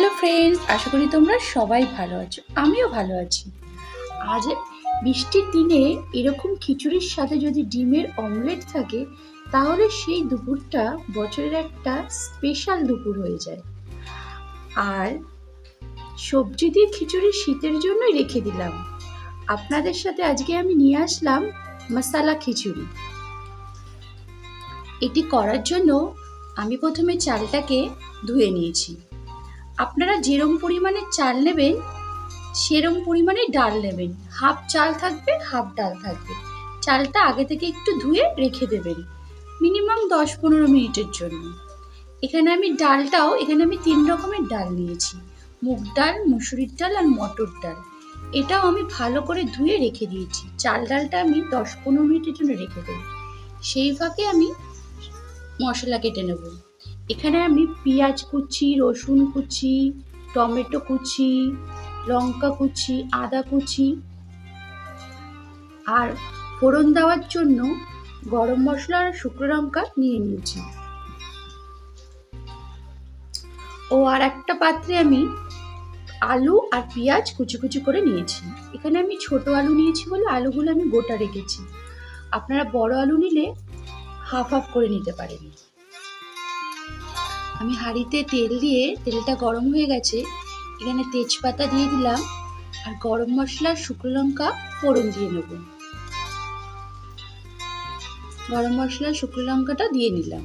Hello friends আশা করি তোমরা সবাই ভালো আছো। আমিও ভালো আছি। আজ বৃষ্টির দিনে এরকম খিচুড়ির সাথে যদি ডিমের অমলেট থাকে, তাহলে সেই দুপুরটা বছরের একটা স্পেশাল দুপুর হয়ে যায়। আর সবজি দিয়ে খিচুড়ি শীতের জন্যই রেখে দিলাম। আপনাদের সাথে আজকে আমি নিয়ে আসলাম মশালা খিচুড়ি। এটি করার জন্য আমি প্রথমে চালটাকে ধুয়ে নিয়েছি। আপনারা যেরম পরিমাণে চাল নেবেন, সেরম পরিমাণে ডাল নেবেন। হাফ চাল থাকবে, হাফ ডাল থাকবে। চালটা আগে থেকে একটু ধুয়ে রেখে দেবেন, মিনিমাম দশ পনেরো মিনিটের জন্য। এখানে আমি ডালটাও, এখানে আমি তিন রকমের ডাল নিয়েছি। মুগ ডাল, মুসুরির ডাল আর মটর ডাল। এটাও আমি ভালো করে ধুয়ে রেখে দিয়েছি। চাল ডালটা আমি দশ পনেরো মিনিটের জন্য রেখে দেবো। সেই ফাঁকে আমি মশলা কেটে নেব। এখানে আমি পেঁয়াজ কুচি, রসুন কুচি, টমেটো কুচি, লঙ্কা কুচি, আদা কুচি আর ফোড়ন দেওয়ার জন্য গরম মশলা আর শুকনো লঙ্কা নিয়ে নিয়েছি। ও আর একটা পাত্রে আমি আলু আর পেঁয়াজ কুচি কুচি করে নিয়েছি। এখানে আমি ছোট আলু নিয়েছি বলে আলুগুলো আমি গোটা রেখেছি। আপনারা বড় আলু নিলে হাফ হাফ করে নিতে পারেন। আমি হাঁড়িতে তেল দিয়ে তেলটা গরম হয়ে গেছে, এখানে তেজপাতা দিয়ে দিলাম আর গরম মশলা শুকনো লঙ্কা ফোড়ন দিয়ে নেব। গরম মশলা শুকনো লঙ্কাটা দিয়ে নিলাম।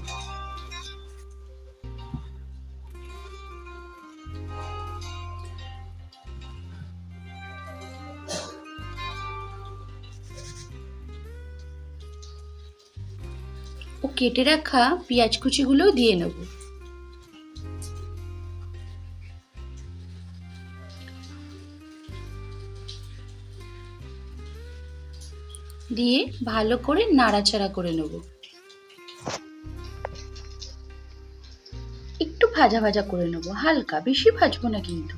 ও কেটে রাখা পেঁয়াজ কুচিগুলোও দিয়ে নেব। দিয়ে ভালো করে নাড়াচাড়া করে নেব। একটু ভাজা ভাজা করে নেব, হালকা, বেশি ভাজবো না কিন্তু।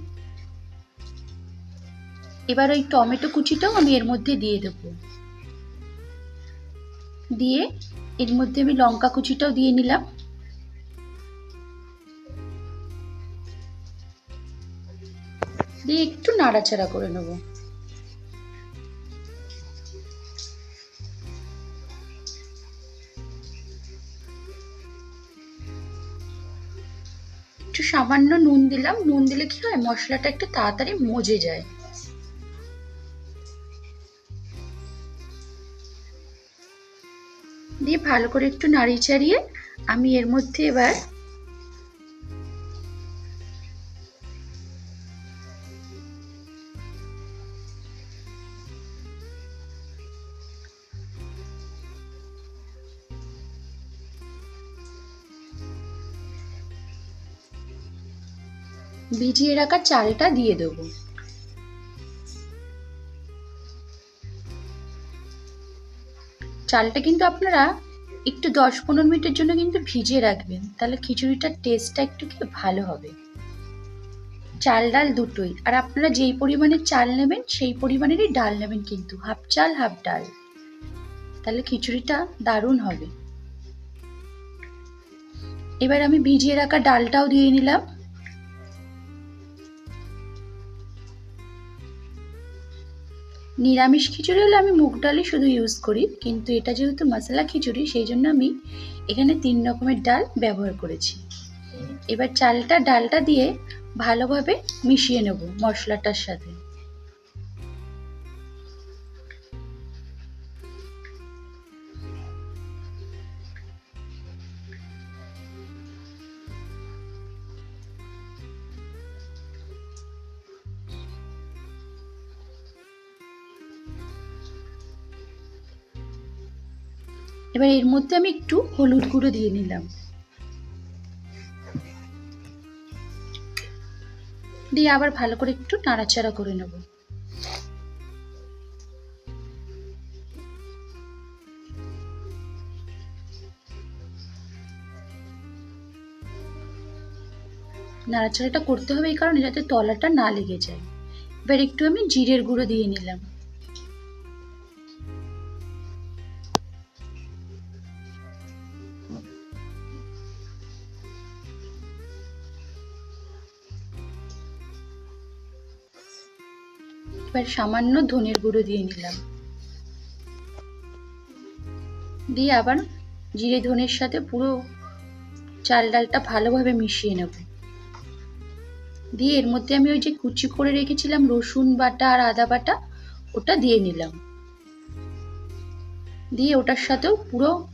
এবার ওই টমেটো কুচিটাও আমি এর মধ্যে দিয়ে দেব। দিয়ে এর মধ্যে আমি লঙ্কা কুচিটাও দিয়ে নিলাম। দিয়ে একটু নাড়াচাড়া করে নেব। সামান্য নুন দিলাম। নুন দিলে কি হয়? মশলাটা একটু তাড়াতাড়ি মজে যায়। দিয়ে ভালো করে একটু নাড়িয়ে চাড়িয়ে আমি এর মধ্যে এবার ভিজিয়ে রাখা চালটা দিয়ে দেবো। চালটা কিন্তু আপনারা একটু দশ পনেরো মিনিটের জন্য কিন্তু ভিজিয়ে রাখবেন, তাহলে খিচুড়িটার টেস্টটা একটু কি ভালো হবে। চাল, ডাল দুটোই, আর আপনারা যেই পরিমাণে চাল নেবেন, সেই পরিমাণেরই ডাল নেবেন কিন্তু, হাফ চাল, হাফ ডাল। তাহলে খিচুড়িটা দারুণ হবে। এবার আমি ভিজিয়ে রাখা ডালটাও দিয়ে নিলাম। নিরামিষ খিচুড়ি হলে আমি মুগ ডালই শুধু ইউজ করি, কিন্তু এটা যেহেতু মশলা খিচুড়ি, সেই জন্য আমি এখানে তিন রকমের ডাল ব্যবহার করেছি। এবার চালটা, ডালটা দিয়ে ভালোভাবে মিশিয়ে নেব মশলাটার সাথে। এবার এর মধ্যে আমি একটু হলুদ গুঁড়ো দিয়ে নিলাম। দিয়ে আবার ভালো করে একটু নাড়াচাড়া করে নেব। নাড়াচাড়াটা করতে হবে এই কারণে যাতে তলাটা না লেগে যায়। এবার একটু আমি জিরের গুঁড়ো দিয়ে নিলাম। এবার সামান্য ধনের গুঁড়ো দিয়ে নিলাম। দিয়ে আবার জিরে ধনের সাথে পুরো চাল ডালটা ভালোভাবে মিশিয়ে নেব। দিয়ে এর মধ্যে আমি ওই যে কুচি করে রেখেছিলাম রসুন বাটা আর আদা বাটা, ওটা দিয়ে নিলাম। দিয়ে ওটার সাথেও পুরো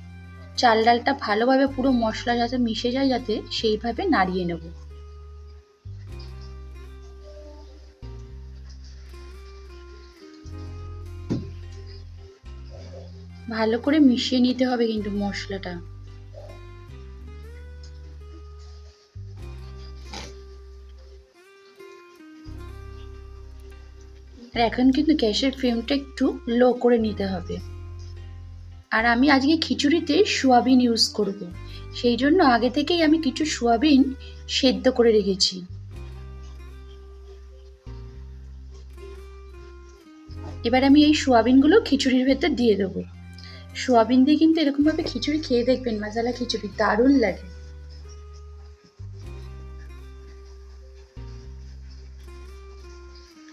চাল ডালটা ভালোভাবে পুরো মশলা যাতে মিশে যায়, যাতে সেইভাবে নাড়িয়ে নেব। ভালো করে মিশিয়ে নিতে হবে কিন্তু মশলাটা। আর এখন কিন্তু গ্যাসের ফ্লেমটা একটু লো করে নিতে হবে। আর আমি আজকে খিচুড়িতে সোয়াবিন ইউজ করব। সেই জন্য আগে থেকেই আমি কিছু সোয়াবিন সেদ্ধ করে রেখেছি। এবার আমি এই সোয়াবিনগুলো খিচুড়ির ভেতর দিয়ে দেবো। সোয়াবিন দিয়ে কিন্তু এরকমভাবে খিচুড়ি খেয়ে দেখবেন মশালা খিচুড়ি, দারুণ লাগে।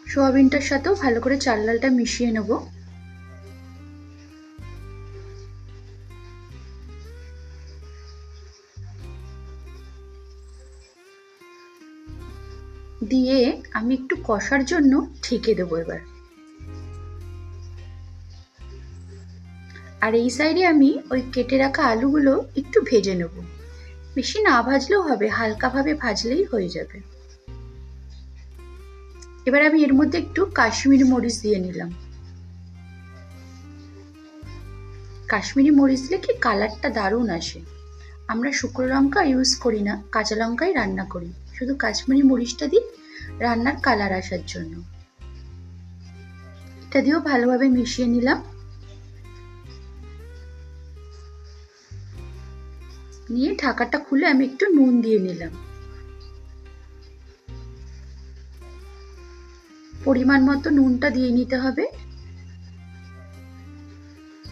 সোয়াবিনটার সাথেও ভালো করে চাল ডালটা মিশিয়ে নেব। দিয়ে আমি একটু কষার জন্য ঠেকে দেবো এবার। আর এই সাইডে আমি ওই কেটে রাখা আলুগুলো একটু ভেজে নেব। বেশি না ভাজলেও হবে, হালকাভাবে ভাজলেই হয়ে যাবে। এবার আমি এর মধ্যে একটু কাশ্মীরি মরিচ দিয়ে নিলাম। কাশ্মীরি মরিচ দিলে কি কালারটা দারুণ আসে। আমরা শুকনো লঙ্কা ইউজ করি না, কাঁচা লঙ্কাই রান্না করি। শুধু কাশ্মীরি মরিচটা দিই রান্নার কালার আসার জন্য। এটা দিয়েও ভালোভাবে মিশিয়ে নিলাম। নিয়ে ঢাকাটা খুলে আমি একটু নুন দিয়ে নিলাম। পরিমাণ মতো নুনটা দিয়ে নিতে হবে।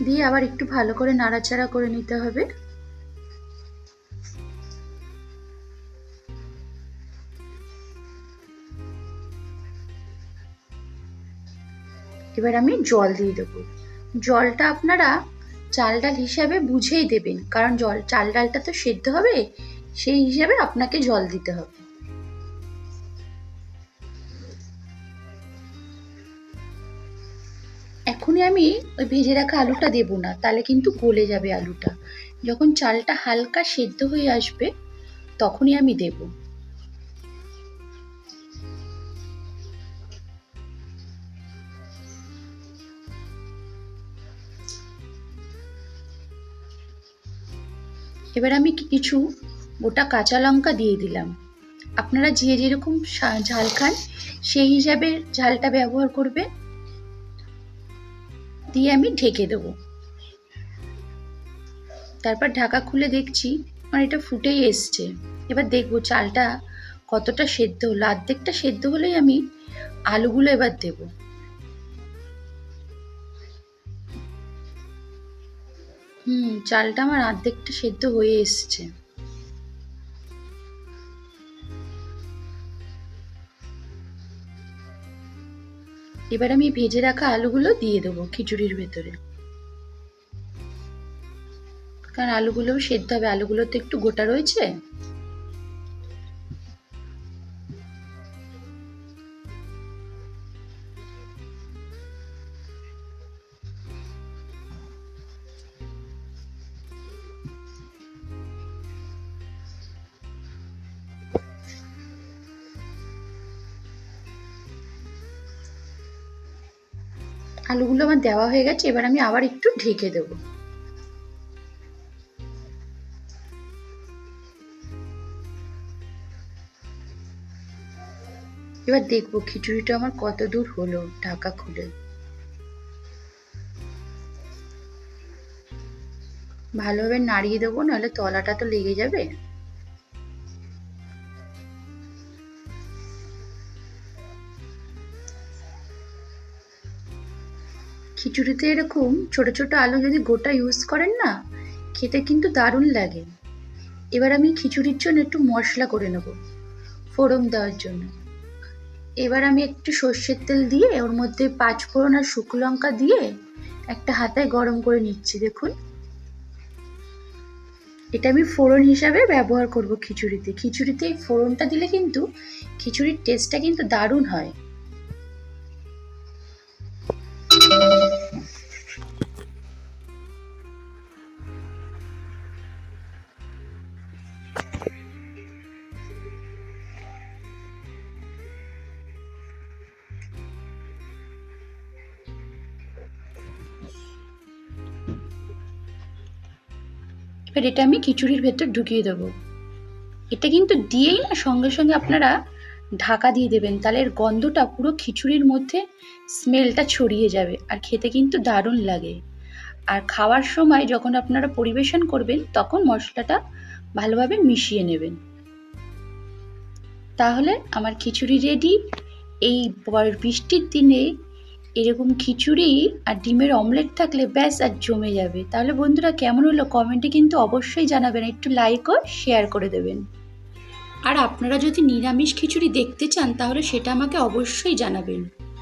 দিয়ে আবার একটু ভালো করে নাড়াচাড়া করে নিতে হবে। এবার আমি জল দিয়ে দেবো। জলটা আপনারা চাল ডাল হিসাবে বুঝেই দেবেন, কারণ জল চাল ডালটা তো সেদ্ধ হবে, সেই হিসাবে আপনাকে জল দিতে হবে। এখনই আমি ওই ভেজে রাখা আলুটা দেবো না, তাহলে কিন্তু গলে যাবে আলুটা। যখন চালটা হালকা সেদ্ধ হয়ে আসবে, তখনই আমি দেব। এবার আমি কিছু গোটা কাঁচা লঙ্কা দিয়ে দিলাম। আপনারা যে যেরকম ঝাল খান, সেই হিসাবে ঝালটা ব্যবহার করবেন। দিয়ে আমি ঢেকে দেব। তারপর ঢাকা খুলে দেখছি আমার এটা ফুটেই এসছে। এবার দেখব চালটা কতটা সেদ্ধ হলো অর্ধেকটা সেদ্ধ হলেই আমি আলুগুলো এবার দেব। হুম, চালটা আমার অর্ধেকটা সেদ্ধ হয়ে এসছে। এবার আমি ভেজে রাখা আলুগুলো দিয়ে দেবো খিচুড়ির ভেতরে। কারণ আলুগুলোও সেদ্ধ হবে আলুগুলো তো একটু গোটা রয়েছে। আলুগুলো আমার দেওয়া হয়ে গেছে, এবার আমি আবার একটু ঢেকে দেবো। এবার দেখব খিচুড়িটা আমার কত দূর হলো ঢাকা খুলে। ভালোভাবে নাড়িয়ে দেবো, নাহলে তলাটা তো লেগে যাবে। খিচুড়িতে এরকম ছোট ছোট আলু যদি গোটা ইউজ করেন না, খেতে কিন্তু দারুণ লাগে। এবার আমি খিচুড়ির জন্য একটু মশলা করে নেব, ফোড়ন দেওয়ার জন্য। এবার আমি একটু সর্ষের তেল দিয়ে ওর মধ্যে পাঁচ ফোড়ন আর শুকনো লঙ্কা দিয়ে একটা হাতায় গরম করে নিচ্ছি, দেখুন। এটা আমি ফোড়ন হিসাবে ব্যবহার করব খিচুড়িতে। খিচুড়িতে এই ফোড়নটা দিলে কিন্তু খিচুড়ির টেস্টটা কিন্তু দারুণ হয়। এবার এটা আমি খিচুড়ির ভেতর ঢুকিয়ে দেবো। এটা কিন্তু দিয়েই না, সঙ্গে সঙ্গে আপনারা ঢাকা দিয়ে দেবেন। তাহলে এর গন্ধটা পুরো খিচুড়ির মধ্যে স্মেলটা ছড়িয়ে যাবে আর খেতে কিন্তু দারুণ লাগে। আর খাওয়ার সময় যখন আপনারা পরিবেশন করবেন, তখন মশলাটা ভালোভাবে মিশিয়ে নেবেন। তাহলে আমার খিচুড়ি রেডি এই বৃষ্টির দিনে এরকম খিচুড়ি আর ডিমের অমলেট থাকলে ব্যাস আর জমে যাবে। তাহলে বন্ধুরা কেমন হলো? কমেন্টে কিন্তু অবশ্যই জানাবেন। একটু লাইক ও শেয়ার করে দেবেন। আর আপনারা যদি নিরামিষ খিচুড়ি দেখতে চান, তাহলে সেটা আমাকে অবশ্যই জানাবেন।